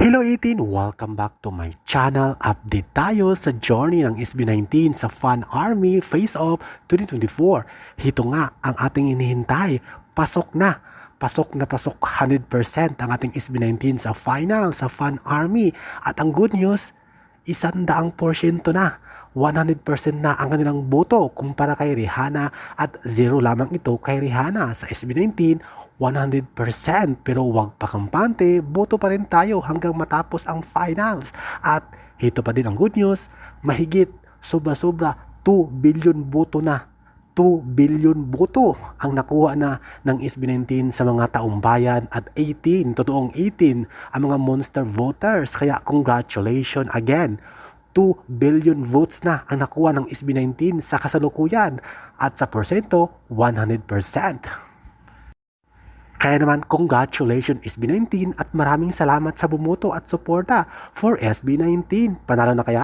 Hello 18! Welcome back to my channel. Update tayo sa journey ng SB19 sa Fun Army Face Off 2024. Ito nga ang ating inihintay. Pasok na! Pasok na pasok 100% ang ating SB19 sa final sa Fun Army. At ang good news, isandaang porsyento na. 100% na ang kanilang boto kumpara kay Rihanna at zero lamang ito kay Rihanna sa SB19 100% pero huwag pa kampante, boto pa rin tayo hanggang matapos ang finals. At ito pa din ang good news, mahigit sobra-sobra 2 billion boto na. 2 billion boto ang nakuha na ng SB19 sa mga taong bayan at 18, totoong 18 ang mga monster voters. Kaya congratulations again. 2 billion votes na ang nakuha ng SB19 sa kasalukuyan at sa porsyento 100%. Kaya naman, congratulations SB19 at maraming salamat sa bumoto at suporta for SB19. Panalo na kaya?